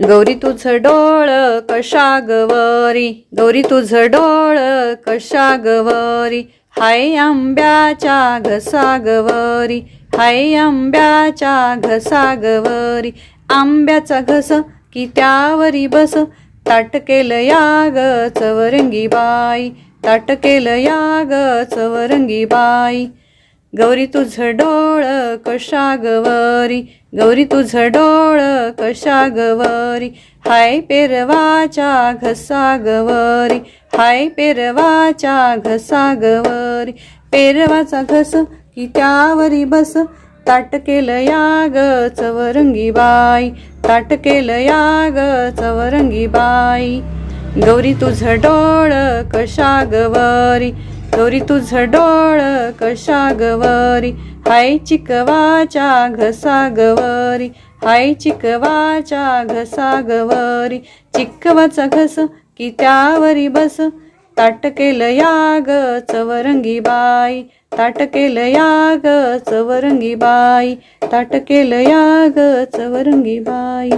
गौरी तुझं डोळ कशा गवरी गौरी तुझं डोळ कशा गवरी हाय आंब्याच्या घसा गवरी हाय आंब्याच्या घसा गवरी आंब्याचा घस की त्यावरी बस. ताट केलं या ग चवरंगी बाई ताट केलं या ग चवरंगी बाई गौरी तुझं डोळ कशा गवरी? गौरी तुझं डोळ कशा गवरी? हाय पेरवाच्या घसा गवरी. हाय पेरवाच्या घसा गवरी. पेरवाचा घस की त्यावरी बस. ताट केलं या ग चवरंगी बाई ताट केलं या ग चवरंगी बाई गौरी तुझं डोळ कशा गवरी? गौरी तुझं डोळ कशा गवरी हाय चिकवाच्या घसा गवरी हाय चिकवाच्या घसा गवरी चिकवाचा घस की त्यावरी बस. ताट केलं या ग चवरंगी बाई. ताट केलं या ग चवरंगी बाई. ताट केलं या ग चवरंगी बाई.